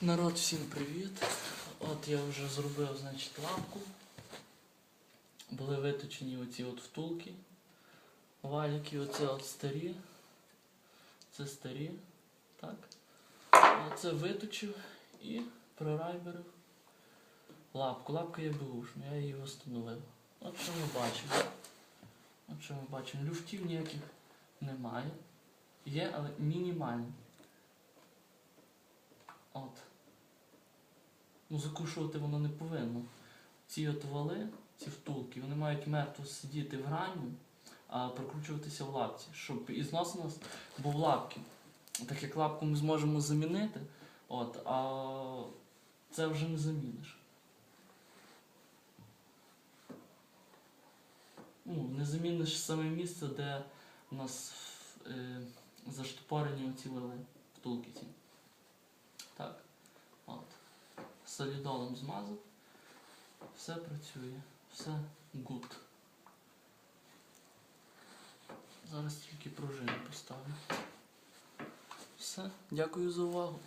Народ, всім привіт! От я вже зробив, значить, лапку. Були виточені оці от втулки. Валіки, оце от старі. Це старі. Так. Оце виточив і прорайберив лапку. Лапка є беушна, я її встановив. От що ми бачимо. От що ми бачимо. Люфтів ніяких немає. Є, але мінімальні. От. Ну, закушувати воно не повинно. Ці от вали, ці втулки, вони мають мертво сидіти в грані, а прокручуватися в лапці, щоб і знос у нас був лапки. Так як лапку ми зможемо замінити, от, а це вже не заміниш. Ну, не заміниш саме місце, де у нас е, заштопорені оці вали, втулки ці. Так. Солідолом змазав. Все працює. Все гуд. Зараз тільки пружини поставлю. Все. Дякую за увагу.